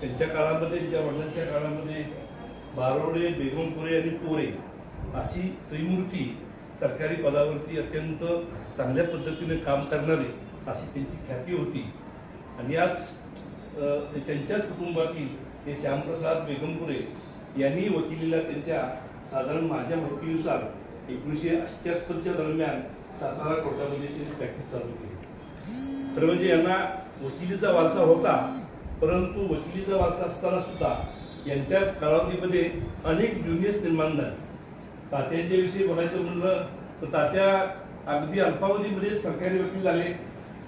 त्यांच्या काळामध्ये त्यांच्या वडिलांच्या काळामध्ये बारोडे बेगमपुरे आणि कोरे अशी त्रिमूर्ती सरकारी पदावरती अत्यंत चांगल्या पद्धतीने काम करणारे अशी त्यांची ख्याती होती. आणि आज त्यांच्याच कुटुंबातील हे श्यामप्रसाद बेगमपुरे यांनी वकिलीला त्यांच्या साधारण माझ्या माहितीनुसार एकोणीसशे अठ्ठ्याहत्तरच्या दरम्यान सातारा कोर्टामध्ये त्यांनी प्रॅक्टिस चालू केली. खरं म्हणजे यांना वकिलीचा वारसा होता परंतु वकिलीचा वारसा असताना सुद्धा यांच्या कालावधीमध्ये अनेक ज्युनियर्स निर्माण झाले. तात्यांच्या विषयी बोलायचं म्हणलं तर तात्या अगदी अल्पावधीमध्ये सरकारी वकील झाले.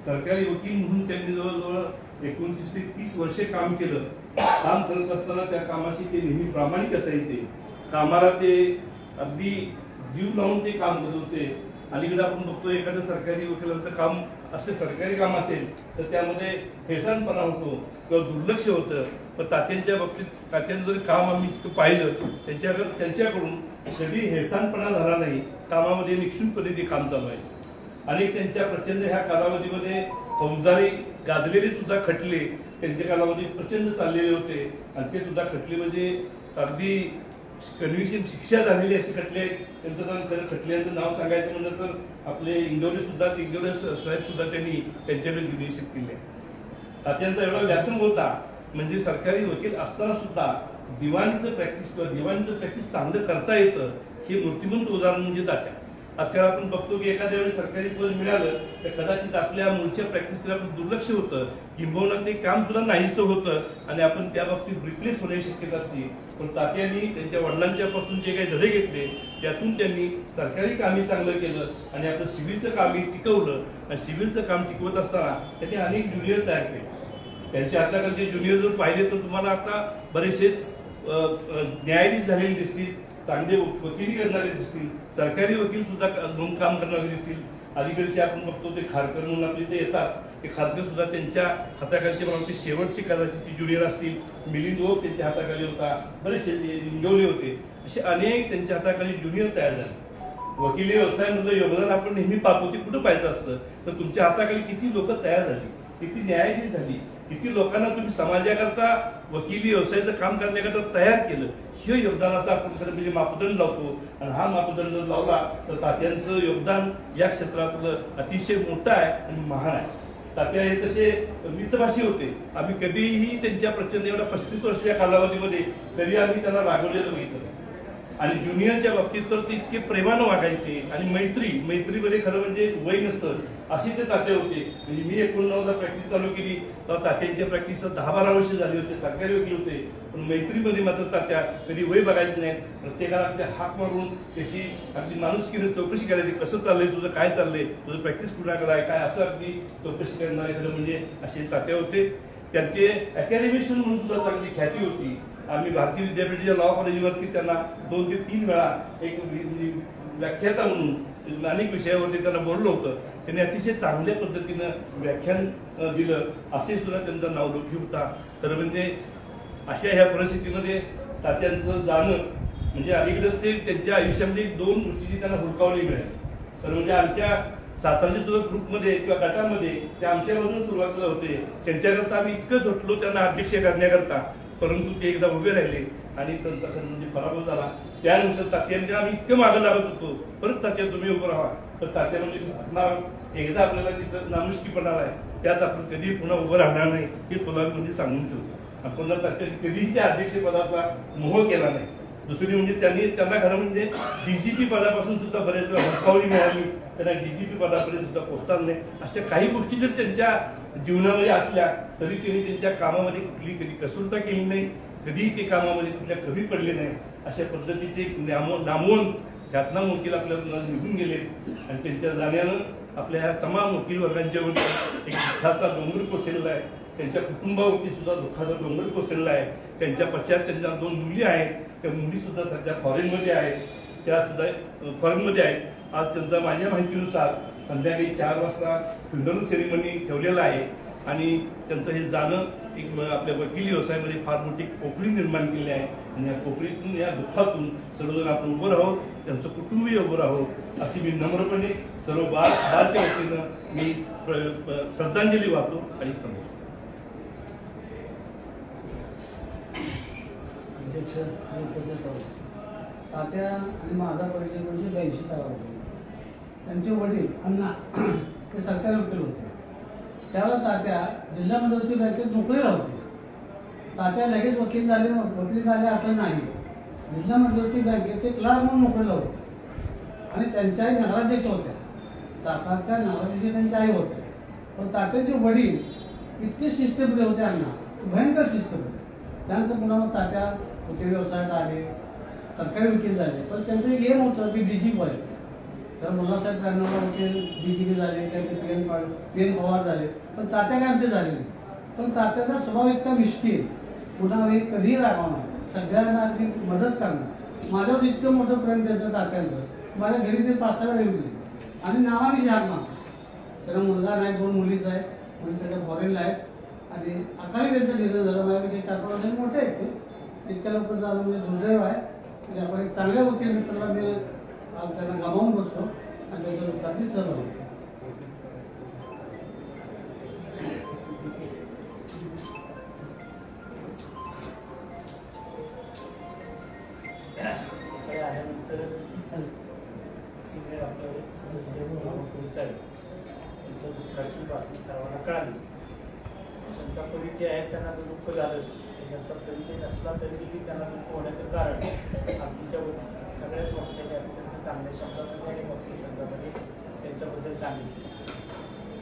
सरकारी वकील म्हणून त्यांनी जवळजवळ एकोणतीस ते तीस वर्षे काम केलं. काम करत असताना त्या कामाशी ते नेहमी प्रामाणिक असायचे. कामाला ते अगदी जीव लावून ते काम करत होते. अलीकडे आपण बघतो एखादं सरकारी वकिलांचं काम असं सरकारी काम असेल तर त्यामध्ये हेसानपणा होतो किंवा दुर्लक्ष होतं. पण तात्यांच्या बाबतीत तात्यांचं जर काम आम्ही पाहिलं त्यांच्या त्यांच्याकडून कधी हेसानपणा झाला नाही कामामध्ये निक्षुणपणे ते काम चालू आहे. आणि त्यांच्या प्रचंड ह्या कालावधीमध्ये फौजदारी गाजलेले सुद्धा खटले त्यांच्या कालावधी प्रचंड चाललेले होते. आणि ते सुद्धा खटले म्हणजे अगदी कन्व्हिक्शन शिक्षा झालेली असे खटले त्यांचं खरं खटल्यांचं नाव सांगायचं म्हणलं तर आपले इंदोरी सुद्धा इंदोरे साहेब सुद्धा त्यांनी त्यांच्याकडे निर्देशित केले. तात्यांचा एवढा व्यासंग होता म्हणजे सरकारी वकील असताना सुद्धा दिवाणीचं प्रॅक्टिस किंवा दिवाणीचं प्रॅक्टिस चांगलं करता येतं हे मूर्तिमंत उदाहरण म्हणजे तात्या. आजकाल आपण बघतो की एखाद्या वेळी सरकारी पद मिळालं तर कदाचित आपल्या मूळच्या प्रॅक्टिसकडे आपण दुर्लक्ष होतं किंबहुना ते काम सुद्धा नाहीसं होतं आणि आपण त्या बाबतीत रिप्लेस होण्याची शक्यता असते. पण तात्यांनी त्यांच्या वडिलांच्या पासून जे काही धडे घेतले त्यातून त्यांनी सरकारी कामही चांगलं केलं आणि आपलं सिव्हिलचं कामही टिकवलं. आणि सिव्हिलचं काम टिकवत असताना त्यांनी अनेक ज्युनियर तयार केले. त्यांच्या हाताखालचे ज्युनियर जर पाहिले तर तुम्हाला आता बरेचसेच न्यायाधीश झालेले दिसतील चांगले वकिली करणारे दिसतील सरकारी वकील सुद्धा दोन काम करणारे दिसतील. अलीकडचे आपण बघतो ते खारकर म्हणून आपले ते येतात. ते खारकर सुद्धा त्यांच्या हाताखालचे मला शेवटचे कदाचित ज्युनियर असतील. मिलिंद ओक त्यांच्या हाताखाली होता. बरेचसे लिंगवले होते. असे अनेक त्यांच्या हाताखाली ज्युनियर तयार झाले. वकिली व्यवसायामधलं योगदान आपण नेहमी पाहतो ते कुठं पाहायचं असतं? तर तुमच्या हाताखाली किती लोक तयार झाली? किती न्यायाधीश झाली? किती लोकांना तुम्ही समाजाकरता वकिली व्यवसायाचं काम करण्याकरता तयार केलं. हे योगदानाचा आपण खरं म्हणजे मापदंड लावतो. आणि हा मापदंड जर लावला तर तात्यांचं योगदान या क्षेत्रातलं अतिशय मोठं आहे आणि महान आहे. तात्या हे तसे मितभाषी होते. आम्ही कधीही त्यांच्या प्रचंड एवढ्या पस्तीस वर्षाच्या कालावधीमध्ये कधी आम्ही त्यांना रागवलेलं बघितलं आणि ज्युनियरच्या बाबतीत तर ते इतके प्रेमानं वागायचे आणि मैत्री मैत्रीमध्ये खरं म्हणजे वय नसतं अशी ते तात्या होते. म्हणजे मी एकोणनव्वदला प्रॅक्टिस चालू केली तेव्हा तात्यांच्या प्रॅक्टिस दहा बारा वर्ष झाली होते सरकारी वकील होते. पण मैत्रीमध्ये मात्र तात्या कधी वय बघायचे नाही प्रत्येकाला ते हाक मारून त्याची अगदी माणुसकीने चौकशी करायची कसं चाललंय तुझं काय चाललंय तुझं प्रॅक्टिस कुणाकडे आहे काय असं अगदी चौकशी करणारे खरं म्हणजे असे तात्या होते. त्यांचे अकॅडमिशियन म्हणून सुद्धा चांगली ख्याती होती. आम्ही भारतीय विद्यापीठाच्या लॉ कॉलेजवरती त्यांना दोन ते तीन वेळा एक म्हणजे व्याख्याता म्हणून अनेक विषयावरती त्यांना बोललो होतं. त्यांनी अतिशय चांगल्या पद्धतीनं व्याख्यान दिलं. असे सुद्धा त्यांचा नावलौकिक होता. तर म्हणजे अशा ह्या परिस्थितीमध्ये तात्यांचं जाणं म्हणजे अलीकडेच ते त्यांच्या आयुष्यामध्ये दोन गोष्टीची त्यांना हुडकावली मिळाली. तर म्हणजे आमच्या सातारच्या सुद्धा ग्रुपमध्ये किंवा गटामध्ये ते आमच्यापासून सुरुवात होते. त्यांच्याकरता आम्ही इतकं झटलो त्यांना अध्यक्ष करण्याकरता. परंतु ते एकदा उभे राहिले आणि त्यांचा म्हणजे पराभव झाला. त्यानंतर तात्यांच्या आम्ही इतकं मागं लागत होतो. परत तात्या तुम्ही उभं राहा. तर तात्या म्हणजे एकदा आपल्याला तिथं नामुष्कीपणा आहे. त्यात आपण कधी पुन्हा उभं राहणार नाही हे तुला म्हणजे सांगून ठेवतो. आपण जर कधीच कधीही त्या अध्यक्षपदाचा मोह केला नाही. दुसरी म्हणजे त्यांनी त्यांना खरं म्हणजे डीजीपी पदापासून सुद्धा बरेच वेळा हुडकावणी मिळाली. त्यांना डीजीपी पदापर्यंत सुद्धा पोहोचता नाही. अशा काही गोष्टी जर त्यांच्या जीवनामध्ये असल्या तरी त्यांनी त्यांच्या कामामध्ये कुठली कधी कसूरता केली नाही कधीही ते कामामध्ये कुठल्या कमी पडले नाही अशा पद्धतीचे एक नामो नामवंत ख्यातनाम वकील आपल्याला निघून गेले. आणि त्यांच्या जाण्यानं आपल्या ह्या तमाम वकील वर्गांच्या वरती एक दुःखाचा डोंगर कोसळला आहे. त्यांच्या कुटुंबावरती सुद्धा दुःखाचा डोंगर कोसळला आहे. त्यांच्या पश्चात त्यांच्या दोन मुली आहेत. त्या मुली सुद्धा सध्या फॉरेनमध्ये आहेत. त्या सुद्धा फॉरेनमध्ये आहेत. आज त्यांचा माझ्या माहितीनुसार संध्याकाळी चार वाजता फ्युनरल सेरेमनी ठेवलेला आहे. आणि त्यांचं हे जाणं एक आपल्या वकील व्यवसायामध्ये फार मोठी पोकळी निर्माण केली आहे. आणि या पोकळीतून या दुःखातून सर्वजण आपण उभं राहू त्यांचं कुटुंबीय उभं राहू अशी मी नम्रपणे सर्व बाल बालच्या वतीनं मी प्र- श्रद्धांजली वाहतो आणि सांगतो अध्यक्ष आणि तात्या आणि माझा परिचय म्हणजे ब्याऐंशी साला त्यांचे वडील अण्णा ते सरकारी वकील होते. त्यावेळेला तात्या जिल्हा मध्यवर्ती बँकेत नोकरीला होते. तात्या लगेच वकील झाले वकील झाले असं नाही. जिल्हा मध्यवर्ती बँकेत ते क्लार्क म्हणून नोकरीला होते. आणि त्यांच्या आई नगराध्यक्ष होत्या. सातारच्या नगराध्यक्ष त्यांच्या आई होत्या. पण तात्याचे वडील इतके शिस्तप्रिय होते अण्णा भयंकर शिस्तप्रिय. त्यानंतर पुन्हा मग तात्या वकील व्यवसायात आले सरकारी वकील झाले. पण त्यांचं एक एम होतं की डीजी व्हायचं तर मुलासाहेब त्र्याण्णवला वकील डीजीपी झाले त्यांचे P N P N Pawar झाले. पण तात्या काय आमचे झाले पण तात्याचा स्वभाव इतका मिष्टी पुन्हा एक कधीही रागवणार सगळ्यांना अगदी मदत करणार. माझ्यावर इतकं मोठं प्रेम त्यांचं तात्यांचं. माझ्या घरी ते पाच सहा वेळा येऊन आणि नावाने झाड त्यांना मुलगा नाही दोन मुलीच आहेत. मुली सगळ्या फॉरेनला आहेत. आणि अकाली त्यांचं लिहिलं झालं. माझ्यापेक्षा चार पाच मोठे आहेत ते. इतक्या लवकर झालं म्हणजे दुर्दैव आहे. म्हणजे आपण एक चांगल्या वकील मित्राला मी आज त्यांना गमावून बसतो आणि त्याच्या दुःखात मी सहभागी होतो. सकाळी आल्यानंतरच सिनियर आपले सदस्य पोलीस साहेब त्यांच्या दुःखाची बातमी सर्वांना कळाली त्यांचा परिचय आहे त्यांना दुःख झालंच त्यांचा परिचय नसला तरी देखील त्यांना दुःख होण्याचं कारण आमच्या सगळ्याच वक्त्याने अत्यंत चांगल्या शब्दामध्ये आणि मोठ्या शब्दामध्ये त्यांच्याबद्दल सांगितले.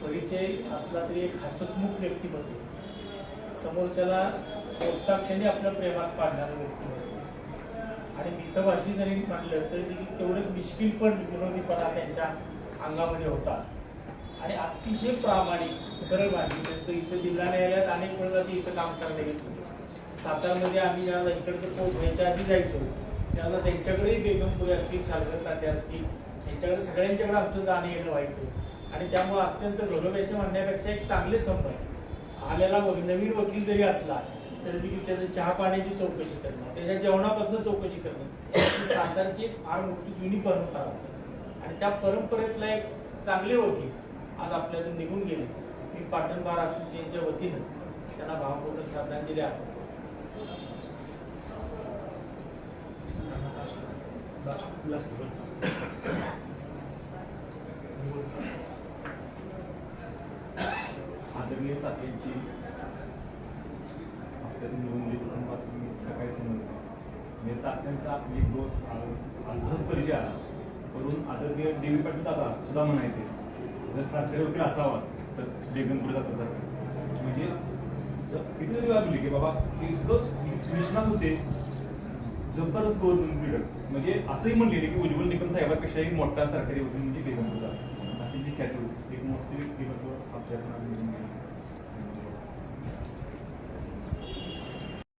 परिचय असला तरी एक हसतमुख व्यक्तिमत्व. समोरच्याला कोणता आपल्या प्रेमात पाडणारं व्यक्तिमत्व. आणि मितभाषी जरी म्हटलं तरी देखील तेवढंच मिश्किल पण विनोदीपणा त्यांच्या अंगामध्ये होता. आणि अतिशय प्रामाणिक सरळ माणूस त्यांचं इथं जिल्हा न्यायालयात अनेक वेळा ते इथं काम करायला गेलो सातारमध्ये आम्ही ज्यावेळेला इकडचं पोट व्हायच्या आधी जायचो त्याला त्यांच्याकडेही बेगमपुरी असतील सागर तात्या असतील त्यांच्याकडे सगळ्यांच्याकडे आमचं जाणं येणं व्हायचं. आणि त्यामुळे अत्यंत घरोब्याच्या म्हणण्यापेक्षा एक चांगले संबंध. आलेला नवीन वकील जरी असला तरी देखील त्याचं चहा पाण्याची चौकशी करणं त्याच्या जेवणापासून चौकशी करणं ही सातारची फार मोठी जुनी परंपरा होती. आणि त्या परंपरेतला एक चांगले वकील आज आपल्यातून निघून गेले. मी पाटण बार असोसिएशनच्या वतीनं त्यांना भावपूर्ण श्रद्धांजली अर्पण आदरणीय साथींची आपल्याला निवडणुकी सकाळी समजतो तात्यांचा अंदाज परिचय आला. आदरणीय पाटील दादा सुद्धा म्हणायचे जर सरकारी वकील असावा तर बेगमपुढे जात म्हणजे कितीतरी वेळा बोलली की बाबा इतकं निष्णात होते जबरदस्त गव्हर्नमेंट लिडर म्हणजे असंही म्हणलेले की उज्ज्वल निकम साहेबापेक्षाही मोठा सरकारी वकील म्हणजे बेगम होता असे जी ख्याती होती एक मोठी व्यक्तिमत्व आपल्या